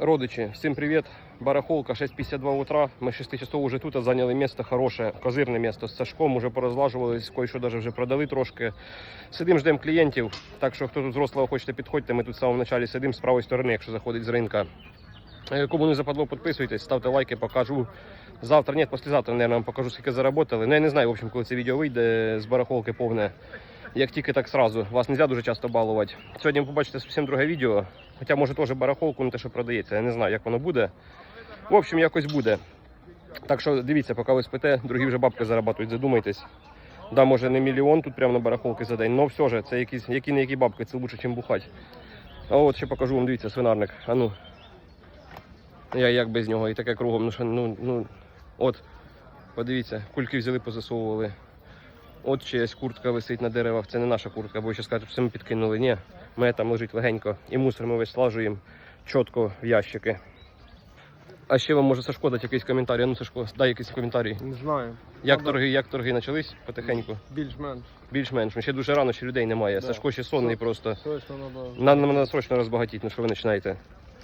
Родичі, всім привіт. Барахолка 6.52 утра. Ми 6 часов уже тут зайняли місце хороше, козирне місце з Сашком, уже порозлажувались, кое-що навіть вже продали трошки. Сидимо, ждемо клієнтів. Так що, хто тут зрослого хочете, підходьте. Ми тут в самому началі сидимо з правої сторони, якщо заходить з ринка. Е, Кому не западло, підписуйтесь, ставте лайки, покажу. Завтра, ні, післязавтра, наверное, вам покажу, скільки заработали. Ну, я не знаю, в общем, коли це відео вийде з барахолки повне. Як тільки так сразу. Вас не можна дуже часто балувати. Сьогодні ви побачите зовсім друге відео. Хоча може теж барахолку, не те, що продається. Я не знаю, як воно буде. В общем, якось буде. Так що дивіться, поки ви спите, другі вже бабки зарабатують, задумайтесь. Да, може не мільйон тут прямо на барахолки за день, але все ж, це якісь, які не які бабки, це лучше, ніж бухати. А от ще покажу вам, дивіться, свинарник. А ну. Я як без нього і таке кругом. Ну що, ну, ну, от, подивіться, кульки взяли, позасовували. От чиясь куртка висить на деревах. Це не наша куртка, бо ще скажуть, що ми підкинули. Ні, ми там лежить легенько. І мусор ми весь слажуємо чітко в ящики. А ще вам може Сашко дати якийсь коментар. Ну, Сашко, дай якийсь коментарій. Не знаю. Як торги, як торги почались потихеньку? Більш-менш. Більш-менш. Ну, Ще дуже рано, ще людей немає. Да. Сашко ще сонний Со- просто. Точно треба. Нам треба срочно розбагатіти, ну що ви починаєте.